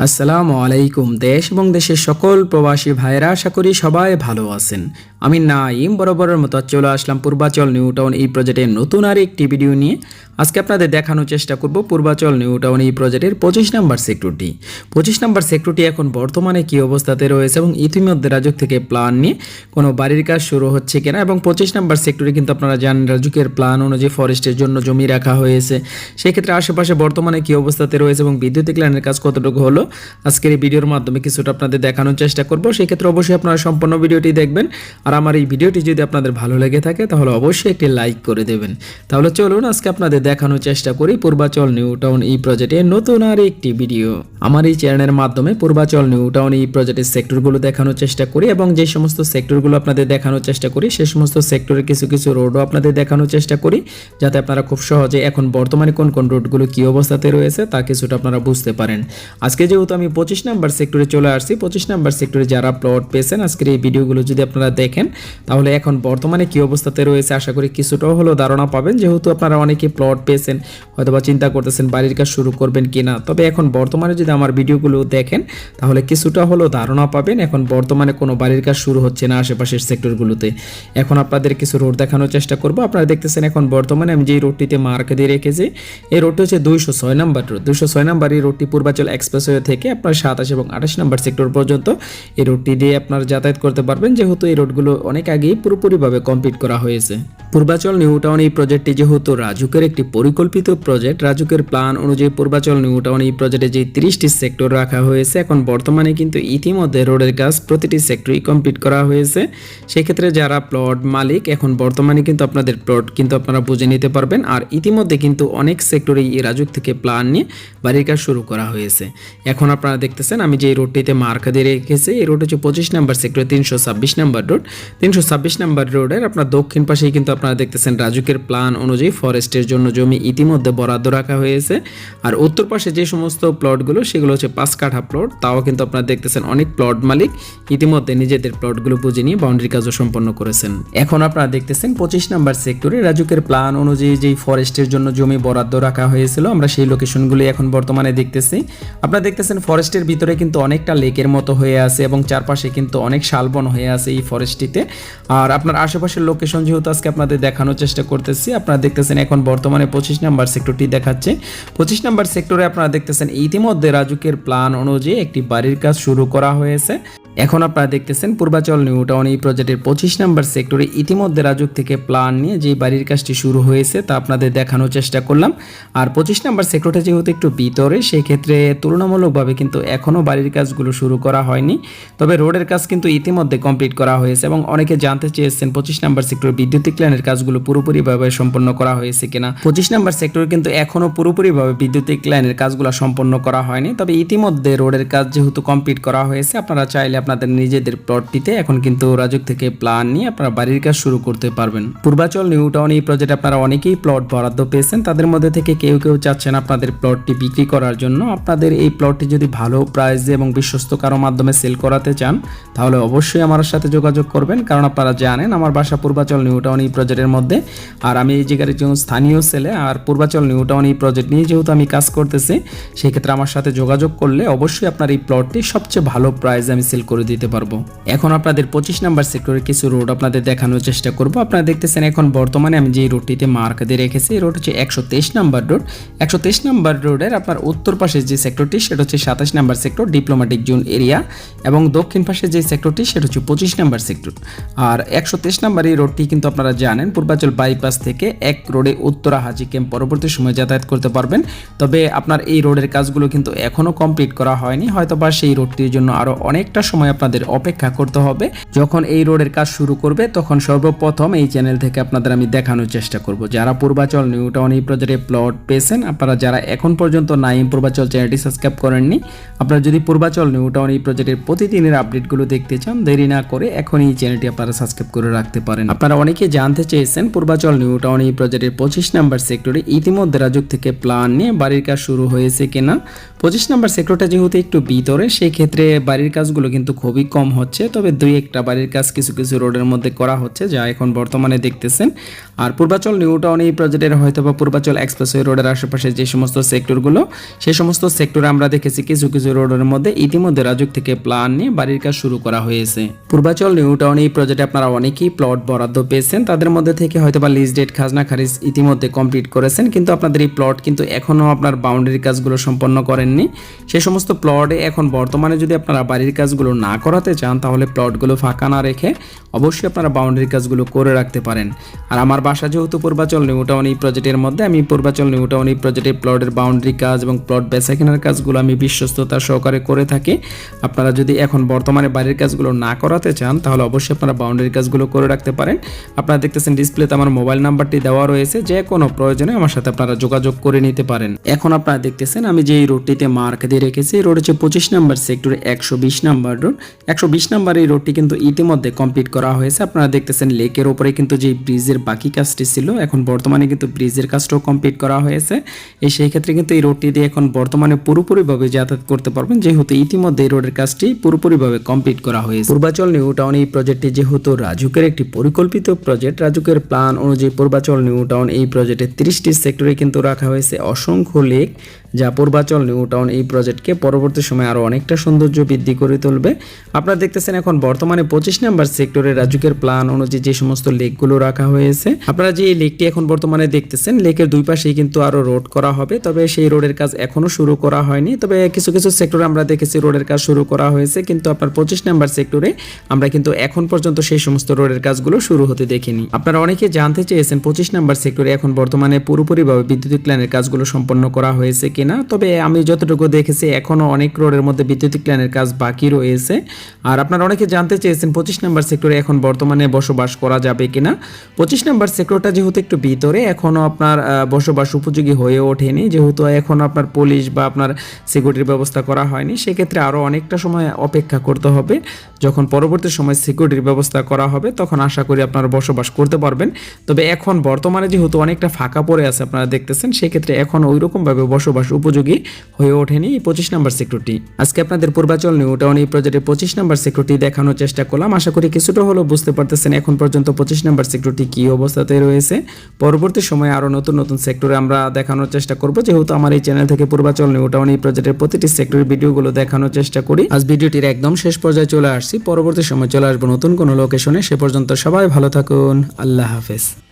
আসসালামু আলাইকুম দেশ এবং দেশের সকল প্রবাসী ভাইরা আশা করি সবাই ভালো আছেন। আমি নাইম বরাবরের মতো চলে আসলাম পূর্বাচল নিউ টাউন এই প্রজেক্টের নতুন আর একটি ভিডিও নিয়ে। আজকে আপনাদের দেখানোর চেষ্টা করব পূর্বাচল নিউ টাউন এই প্রজেক্টের পঁচিশ নাম্বার সেক্টরটি পঁচিশ নাম্বার সেক্টরটি এখন বর্তমানে কী অবস্থাতে রয়েছে এবং ইতিমধ্যে রাজুক থেকে প্ল্যান নিয়ে কোনো বাড়ির কাজ শুরু হচ্ছে কিনা এবং পঁচিশ নাম্বার সেক্টরে কিন্তু আপনারা জানেন রাজুকের প্ল্যান অনুযায়ী ফরেস্টের জন্য জমি রাখা হয়েছে। সেক্ষেত্রে আশেপাশে বর্তমানে কী অবস্থাতে রয়েছে এবং বিদ্যুতিক লাইনের কাজ কতটুকু হলো আজকের এই ভিডিওর মাধ্যমে কিছুটা আপনাদের দেখানোর চেষ্টা করব। সেক্ষেত্রে অবশ্যই আপনারা সম্পূর্ণ ভিডিওটি দেখবেন। আর আমার এই ভিডিওটি যদি আপনাদের ভালো লেগে থাকে, তাহলে অবশ্যই একটি লাইক করে দেবেন। তাহলে চলুন আজকে আপনাদের দেখানোর চেষ্টা করি পূর্বাচল নিউ টাউন এই প্রজেক্টের নতুন আর একটি ভিডিও। আমার এই চ্যানেলের মাধ্যমে পূর্বাচল নিউ টাউন এই প্রজেক্টের সেক্টরগুলো দেখানোর চেষ্টা করি এবং যে সমস্ত সেক্টরগুলো আপনাদের দেখানোর চেষ্টা করি, সে সমস্ত সেক্টরের কিছু কিছু রোডও আপনাদের দেখানোর চেষ্টা করি, যাতে আপনারা খুব সহজে এখন বর্তমানে কোন কোন রোডগুলো কী অবস্থাতে রয়েছে তা কিছুটা আপনারা বুঝতে পারেন। আজকে যেহেতু আমি পঁচিশ নাম্বার সেক্টরে চলে আসছি, পঁচিশ নাম্বার সেক্টরে যারা প্লট পেয়েছেন, আজকের এই ভিডিওগুলো যদি আপনারা দেখেন তাহলে এখন বর্তমানে কী অবস্থাতে রয়েছে আশা করি কিছুটাও হলেও ধারণা পাবেন। যেহেতু আপনারা অনেকে প্লট পেয়েছেন, হয়তোবা চিন্তা করতেছেন বাড়ির কাজ শুরু করবেন কি না তবে এখন বর্তমানে যদি আমার ভিডিওগুলো দেখেন, তাহলে কিছুটা হলেও ধারণা পাবেন এখন বর্তমানে কোনো বাড়ির কাজ শুরু হচ্ছে না আশেপাশের সেক্টরগুলোতে এখন আপনাদের কিছু রোড দেখানোর চেষ্টা করব। আপনারা দেখতেছেন এখন বর্তমানে আমি যেই রোডটিতে মার্ক দিয়ে রেখেছি, এই রোডটি হচ্ছে দুইশো ছয় নাম্বার রোড দুইশো ছয় নাম্বার এই রোডটি পূর্বাচল এক্সপ্রেসওয়ে থেকে আপনার সাতাশ এবং আঠাশ নাম্বার সেক্টর পর্যন্ত এই রোডটি দিয়ে আপনার যাতায়াত করতে পারবেন। যেহেতু এই রোডগুলো অনেক আগেই পুরোপুরিভাবে কমপ্লিট করা হয়েছে। পূর্বাচল নিউ টাউন এই প্রজেক্টটি যেহেতু রাজুকের একটি পরিকল্পিত প্রজেক্ট রাজুকের প্ল্যান অনুযায়ী পূর্বাচল নিউ টাউন এই প্রজেক্টে যে তিরিশটি সেক্টর রাখা হয়েছে, এখন বর্তমানে কিন্তু ইতিমধ্যে রোডের কাজ প্রতিটি সেক্টরই কমপ্লিট করা হয়েছে। সেক্ষেত্রে যারা প্লট মালিক, এখন বর্তমানে কিন্তু আপনাদের প্লট কিন্তু আপনারা বুঝে নিতে পারবেন। আর ইতিমধ্যে কিন্তু অনেক সেক্টরেই এই রাজুক থেকে প্ল্যান নিয়ে বাড়ির কাজ শুরু করা হয়েছে। এখন আপনারা দেখতেছেন, আমি যে রোডটিতে মার্কা দিয়ে রেখেছি, এই রোড হচ্ছে পঁচিশ নাম্বার সেক্টর তিনশো ছাব্বিশ নাম্বার রোড তিনশো ছাব্বিশ নাম্বার রোডের আপনার দক্ষিণ পাশেই কিন্তু আপনারা দেখতেছেন রাজুকের প্ল্যান অনুযায়ী ফরেস্টের জন্য জমি ইতিমধ্যে বরাদ্দ রাখা হয়েছে। আর উত্তর পাশে যে সমস্ত প্লটগুলো, সেগুলো হচ্ছে পাঁচ কাঠা প্লট, তাও কিন্তু আপনারা দেখতেছেন অনেক প্লট মালিক ইতিমধ্যে নিজেদের প্লটগুলো বুঝে নিয়ে বাউন্ডারি কাজও সম্পন্ন করেছেন। এখন আপনারা দেখতেছেন পঁচিশ নাম্বার সেক্টরে রাজুকের প্ল্যান অনুযায়ী যেই ফরেস্টের জন্য জমি বরাদ্দ রাখা হয়েছিল, আমরা সেই লোকেশনগুলি এখন বর্তমানে দেখতেছি। আপনারা দেখতেছেন ফরেস্টের ভিতরে কিন্তু অনেকটা লেকের মতো হয়ে আছে এবং চারপাশে কিন্তু অনেক শালবন হয়ে আছে এই ফরেস্টটিতে আর আপনার আশেপাশের লোকেশন যেহেতু আজকে আপনাদের দেখানোর চেষ্টা করতেছি, আপনারা দেখতেছেন এখন বর্তমানে পঁচিশ নাম্বার সেক্টরটি দেখাচ্ছে। পঁচিশ নাম্বার সেক্টরে আপনারা দেখতেছেন ইতিমধ্যে রাজুকের প্ল্যান অনুযায়ী একটি বাড়ির কাজ শুরু করা হয়েছে। এখন আপনারা দেখতেছেন পূর্বাচল নিউ টাউন এই প্রজেক্টের পঁচিশ নাম্বার সেক্টরে ইতিমধ্যে রাজুক থেকে প্ল্যান নিয়ে যে বাড়ির কাজটি শুরু হয়েছে তা আপনাদের দেখানোর চেষ্টা করলাম। আর পঁচিশ নাম্বার সেক্টরটা যেহেতু একটু ভিতরে সেই ক্ষেত্রে তুলনামূলকভাবে কিন্তু এখনও বাড়ির কাজগুলো শুরু করা হয়নি। তবে রোডের কাজ কিন্তু ইতিমধ্যে কমপ্লিট করা হয়েছে এবং অনেকে জানতে চেয়েছেন পঁচিশ নাম্বার সেক্টর বিদ্যুতিক লাইনের কাজগুলো পুরোপুরিভাবে সম্পন্ন করা হয়েছে কিনা। পঁচিশ নাম্বার সেক্টর কিন্তু এখনও পুরোপুরিভাবে বিদ্যুতিক লাইনের কাজগুলো সম্পন্ন করা হয়নি। তবে ইতিমধ্যে রোডের কাজ যেহেতু কমপ্লিট করা হয়েছে, আপনারা চাইলে আপনাদের নিজেদের প্লটটিতে এখন কিন্তু রাজুক থেকে প্ল্যান নিয়ে আপনারা বাড়ির কাজ শুরু করতে পারবেন। পূর্বাচল নিউ টাউন এই প্রজেক্টে আপনারা অনেকেই প্লট বরাদ্দ পেয়েছেন। তাদের মধ্যে থেকে কেউ কেউ চাচ্ছেন আপনাদের প্লটটি বিক্রি করার জন্য। আপনাদের এই প্লটটি যদি ভালো প্রাইসে এবং বিশ্বস্ত কারও মাধ্যমে সেল করাতে চান, তাহলে অবশ্যই আমার সাথে যোগাযোগ করবেন। কারণ আপনারা জানেন, আমার বাসা পূর্বাচল নিউ টাউন এই প্রজেক্টের মধ্যে। আর আমি এই জায়গার একজন স্থানীয় ছেলে। আর পূর্বাচল নিউ টাউন এই প্রজেক্ট নিয়ে যেহেতু আমি কাজ করতেছি, সেক্ষেত্রে আমার সাথে যোগাযোগ করলে অবশ্যই আপনার এই প্লটটি সবচেয়ে ভালো প্রাইসে আমি সেল করে দিতে পারব। এখন আপনাদের পঁচিশ নাম্বার সেক্টরের কিছু রোড আপনাদের দেখানোর চেষ্টা করব। আপনারা দেখতেছেন এখন বর্তমানে আমি যে রোডটিতে মার্ক দিয়ে রেখেছি, এই রোড হচ্ছে একশো তেইশ নাম্বার রোড একশো তেইশ নাম্বার রোডের আপনার উত্তর পাশে যে সেক্টরটি সেটা হচ্ছে সাতাশ number sector diplomatic zone area এবং দক্ষিণ পাশে যে সেক্টরটি সেটা হচ্ছে পঁচিশ নাম্বার সেক্টর আর একশো তেইশ নাম্বার এই রোডটি কিন্তু আপনারা জানেন, পূর্বাচল বাইপাস থেকে এক রোডে উত্তরা হাজি ক্যাম্প পরবর্তী সময় যাতায়াত করতে পারবেন। তবে আপনার এই রোডের কাজগুলো কিন্তু এখনও কমপ্লিট করা হয়নি হয়তো বা সেই রোডটির জন্য আরও অনেকটা সময় আপনাদের অপেক্ষা করতে হবে। যখন এই রোডের কাজ শুরু করবে, তখন সর্বপ্রথম এই চ্যানেল থেকে আপনাদের আমি দেখানোর চেষ্টা করব। যারা পূর্বাচল, নিউ টাউন এই প্রজেক্টে প্লট পেয়েছেন, আপনারা যারা এখন পর্যন্ত নাইম পূর্বাচল চ্যানেলটি সাবস্ক্রাইব করেননি, আপনারা যদি পূর্বাচল, নিউ টাউন এই প্রজেক্টের প্রতিদিনের আপডেটগুলো দেখতে চান, দেরি না করে এখন এই চ্যানেলটি আপনারা সাবস্ক্রাইব করে রাখতে পারেন। আপনারা অনেকে জানতে চেয়েছেন, পূর্বাচল, নিউ টাউন এই প্রজেক্টের পঁচিশ নাম্বার সেক্টরে ইতিমধ্যে রাজুক থেকে প্ল্যান নিয়ে বাড়ির কাজ শুরু হয়েছে কিনা। পঁচিশ নাম্বার সেক্টরটা যেহেতু একটু ভিতরে সেই ক্ষেত্রে বাড়ির কাজগুলো কিন্তু কিন্তু খুবই কম হচ্ছে। তবে দুই একটা বাড়ির কাজ কিছু কিছু রোডের মধ্যে করা হচ্ছে, যা এখন বর্তমানে দেখতেছেন। আর পূর্বাচল নিউ টাউন এই প্রজেক্টের হয়তো বা পূর্বাচল এক্সপ্রেসওয়ে রোডের আশেপাশে যে সমস্ত সেক্টরগুলো সেই সমস্ত সেক্টরে আমরা দেখেছি কিছু কিছু রোডের মধ্যে ইতিমধ্যে রাজুক থেকে প্ল্যান নিয়ে বাড়ির কাজ শুরু করা হয়েছে। পূর্বাচল নিউ টাউন এই প্রজেক্টে আপনারা অনেকেই প্লট বরাদ্দ পেয়েছেন, তাদের মধ্যে থেকে হয়তো বা লিজ ডেট, খাজনা, খারিজ ইতিমধ্যে কমপ্লিট করেছেন, কিন্তু আপনাদের এই প্লট কিন্তু এখনও আপনার বাউন্ডারি কাজগুলো সম্পন্ন করেননি। সেই সমস্ত প্লটে এখন বর্তমানে যদি আপনারা বাড়ির কাজগুলো না করাতে চান, তাহলে প্লটগুলো ফাঁকা না রেখে অবশ্যই আপনারা বাউন্ডারি কাজগুলো করে রাখতে পারেন। আর আমার বাসা যেহেতু পূর্বাচল নিউ টাউন এই প্রজেক্টের মধ্যে আমি পূর্বাচল নিউ টাউন এই প্রজেক্টের প্লটের বাউন্ডারি কাজ এবং প্লট বেচা কেনার কাজগুলো আমি বিশ্বস্ততা সহকারে করে থাকি। আপনারা যদি এখন বর্তমানে বাড়ির কাজগুলো না করাতে চান, তাহলে অবশ্যই আপনারা বাউন্ডারি কাজগুলো করে রাখতে পারেন। আপনারা দেখতেছেন ডিসপ্লেতে আমার মোবাইল নাম্বারটি দেওয়া রয়েছে, যে কোনো প্রয়োজনে আমার সাথে আপনারা যোগাযোগ করে নিতে পারেন। এখন আপনারা দেখতেছেন, আমি যে রোডটিতে মার্ক দিয়ে রেখেছি রোড হচ্ছে পঁচিশ নাম্বার সেক্টরে একশো বিশ নাম্বার রোড একশো বিশ নাম্বার এই রোডটি কিন্তু ইতিমধ্যে কমপ্লিট করা হয়েছে। আপনারা দেখতেছেন লেকের ওপরে কিন্তু যে ব্রিজের বাকি কাজটি ছিল, এখন বর্তমানে কিন্তু ব্রিজের কাজটাও কমপ্লিট করা হয়েছে। এই সেই ক্ষেত্রে কিন্তু এই রোডটি দিয়ে এখন বর্তমানে পুরোপুরিভাবে যাতায়াত করতে পারবেন। যেহেতু ইতিমধ্যে এই রোডের কাজটি পুরোপুরিভাবে কমপ্লিট করা হয়েছে। পূর্বাচল নিউ টাউন এই প্রজেক্টটি যেহেতু রাজুকের একটি পরিকল্পিত প্রজেক্ট রাজুকের প্ল্যান অনুযায়ী পূর্বাচল নিউ টাউন এই প্রজেক্টে তিরিশটি সেক্টরে কিন্তু রাখা হয়েছে। অসংখ্য লেক যা পূর্বাচল নিউ টাউন এই প্রজেক্টকে পরবর্তী সময়ে আরও অনেকটা সৌন্দর্য বৃদ্ধি করে তুলবে। আপনারা দেখতেছেন এখন বর্তমানে পঁচিশ নাম্বার সেক্টরে রাজুকের প্ল্যান অনুযায়ী যে সমস্ত লেকগুলো রাখা হয়েছে, আপনারা যে এই লেকটি এখন বর্তমানে দেখতেছেন, লেকের দুই পাশেই কিন্তু আরও রোড করা হবে, তবে সেই রোডের কাজ এখনও শুরু করা হয়নি, তবে কিছু কিছু সেক্টরে আমরা দেখেছি রোডের কাজ শুরু করা হয়েছে, কিন্তু আপনার পঁচিশ নাম্বার সেক্টরে আমরা কিন্তু এখন পর্যন্ত সেই সমস্ত রোডের কাজগুলো শুরু হতে দেখিনি। আপনারা অনেকে জানতে চেয়েছেন পঁচিশ নাম্বার সেক্টরে এখন বর্তমানে পুরোপুরিভাবে বিদ্যুতিক লাইনের কাজগুলো সম্পন্ন করা হয়েছে কিনা, তবে আমি যতটুকু দেখেছি এখনও অনেক রোডের মধ্যে বিদ্যুতিক লাইনের কাজ বাকি রয়েছে। আর আপনারা অনেকে জানতে চেয়েছেন, পঁচিশ নাম্বার সেক্টরে এখন বর্তমানে বসবাস করা যাবে কিনা। পঁচিশ নাম্বার সেক্টরটা যেহেতু একটু ভিতরে এখনও আপনার বসবাস উপযোগী হয়ে ওঠেনি। যেহেতু এখন আপনার পুলিশ বা আপনার সিকিউরিটির ব্যবস্থা করা হয়নি, সেক্ষেত্রে আরও অনেকটা সময় অপেক্ষা করতে হবে। যখন পরবর্তী সময় সিকিউরিটির ব্যবস্থা করা হবে, তখন আশা করি আপনারা বসবাস করতে পারবেন। তবে এখন বর্তমানে যেহেতু অনেকটা ফাঁকা পড়ে আছে, আপনারা দেখতেছেন, সেক্ষেত্রে এখন ওই রকমভাবে বসবাস উপযোগী হয়ে ওঠেনি পঁচিশ নাম্বার সেক্টরটি আজকে আপনাদের পূর্বাচল নিউ টাউন এই প্রজেক্টের পঁচিশ নাম্বার সেক্টরটি দেখানোর চেষ্টা করলাম। আশা করি কিছুটা হলেও বুঝতে পারতেছেন এখন পর্যন্ত পঁচিশ নাম্বার সেক্টরটি কী অবস্থাতে রয়েছে। পরবর্তী সময়ে আরও নতুন নতুন সেক্টরে আমরা দেখানোর চেষ্টা করব। যেহেতু আমার এই চ্যানেল থেকে পূর্বাচল নিউ টাউন এই প্রজেক্টের প্রতিটি সেক্টরের ভিডিওগুলো দেখানোর চেষ্টা করি। আজ ভিডিওটির একদম শেষ পর্যায়ে চলে আসছি। পরবর্তী সময় চলে আসব নতুন কোনো লোকেশনে সে পর্যন্ত সবাই ভালো থাকুন। আল্লাহ হাফেজ।